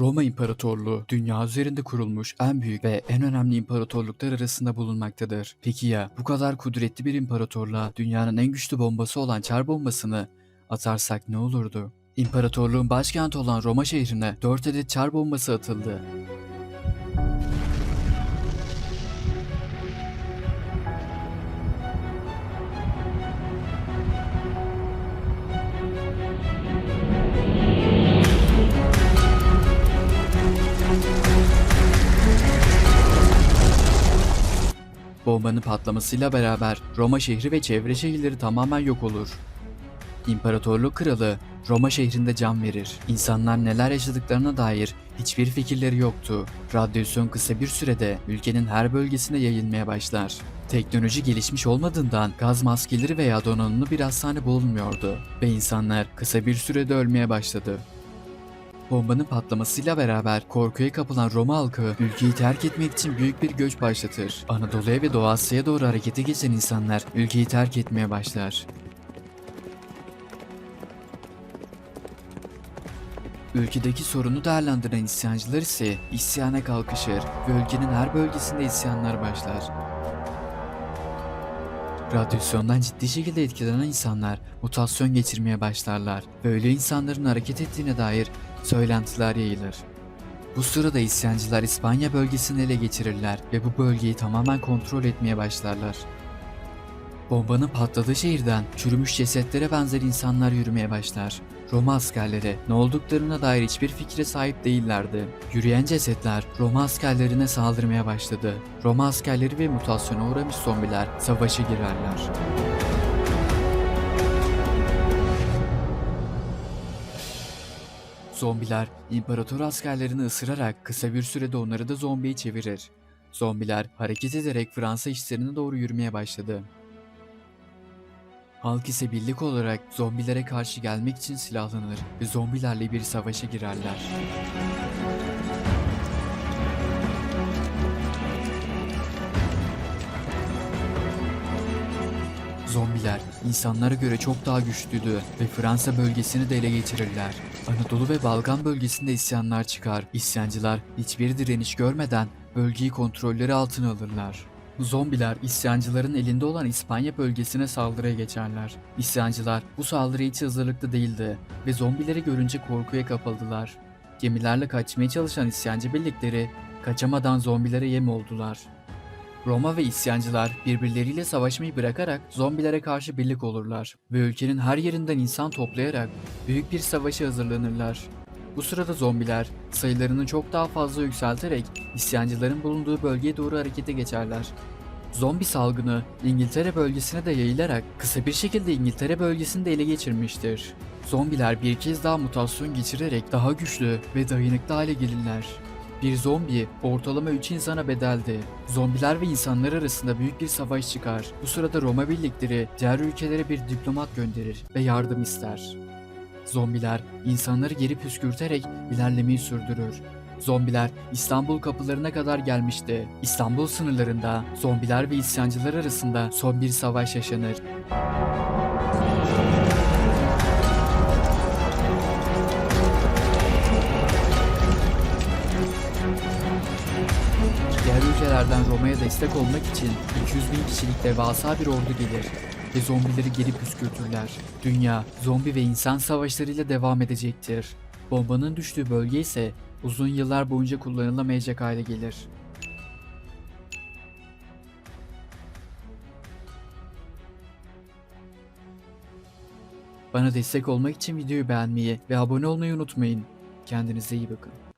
Roma İmparatorluğu dünya üzerinde kurulmuş en büyük ve en önemli imparatorluklar arasında bulunmaktadır. Peki ya bu kadar kudretli bir imparatorluğa dünyanın en güçlü bombası olan çar bombasını atarsak ne olurdu? İmparatorluğun başkenti olan Roma şehrine 4 adet çar bombası atıldı. Bombanın patlamasıyla beraber Roma şehri ve çevre şehirleri tamamen yok olur. İmparatorluk kralı Roma şehrinde can verir. İnsanlar neler yaşadıklarına dair hiçbir fikirleri yoktu. Radyasyon kısa bir sürede ülkenin her bölgesine yayılmaya başlar. Teknoloji gelişmiş olmadığından gaz maskeleri veya donanımlı bir hastane bulunmuyordu ve insanlar kısa bir sürede ölmeye başladı. Bombanın patlamasıyla beraber korkuya kapılan Roma halkı ülkeyi terk etmek için büyük bir göç başlatır. Anadolu'ya ve Doğu Asya'ya doğru harekete geçen insanlar ülkeyi terk etmeye başlar. Ülkedeki sorunu değerlendiren isyancılar ise isyana kalkışır ve ülkenin her bölgesinde isyanlar başlar. Radyasyondan ciddi şekilde etkilenen insanlar mutasyon geçirmeye başlarlar ve öyle insanların hareket ettiğine dair söylentiler yayılır. Bu sırada isyancılar İspanya bölgesini ele geçirirler ve bu bölgeyi tamamen kontrol etmeye başlarlar. Bombanın patladığı şehirden çürümüş cesetlere benzer insanlar yürümeye başlar. Roma askerleri ne olduklarına dair hiçbir fikre sahip değillerdi. Yürüyen cesetler Roma askerlerine saldırmaya başladı. Roma askerleri ve mutasyona uğramış zombiler savaşa girerler. Zombiler imparator askerlerini ısırarak kısa bir sürede onları da zombiye çevirir. Zombiler hareket ederek Fransa işlerine doğru yürümeye başladı. Halk ise birlik olarak zombilere karşı gelmek için silahlanır ve zombilerle bir savaşa girerler. Zombiler insanlara göre çok daha güçlüydü ve Fransa bölgesini de ele geçirirler. Anadolu ve Balkan bölgesinde isyanlar çıkar. İsyancılar hiçbir direniş görmeden bölgeyi kontrolleri altına alırlar. Zombiler isyancıların elinde olan İspanya bölgesine saldırıya geçerler. İsyancılar bu saldırıya hiç hazırlıklı değildi ve zombileri görünce korkuya kapıldılar. Gemilerle kaçmaya çalışan isyancı birlikleri kaçamadan zombilere yem oldular. Roma ve isyancılar birbirleriyle savaşmayı bırakarak zombilere karşı birlik olurlar ve ülkenin her yerinden insan toplayarak büyük bir savaşa hazırlanırlar. Bu sırada zombiler sayılarını çok daha fazla yükselterek isyancıların bulunduğu bölgeye doğru harekete geçerler. Zombi salgını İngiltere bölgesine de yayılarak kısa bir şekilde İngiltere bölgesini de ele geçirmiştir. Zombiler bir kez daha mutasyon geçirerek daha güçlü ve dayanıklı hale gelirler. Bir zombi ortalama 3 insana bedeldi. Zombiler ve insanlar arasında büyük bir savaş çıkar. Bu sırada Roma birlikleri diğer ülkelere bir diplomat gönderir ve yardım ister. Zombiler insanları geri püskürterek ilerlemeyi sürdürür. Zombiler İstanbul kapılarına kadar gelmişti. İstanbul sınırlarında zombiler ve isyancılar arasında son bir savaş yaşanır. Diğer ülkelerden Roma'ya destek olmak için 200 bin kişilik devasa bir ordu gelir ve zombileri geri püskürtürler. Dünya, zombi ve insan savaşlarıyla devam edecektir. Bombanın düştüğü bölge ise uzun yıllar boyunca kullanılamayacak hale gelir. Bana destek olmak için videoyu beğenmeyi ve abone olmayı unutmayın. Kendinize iyi bakın.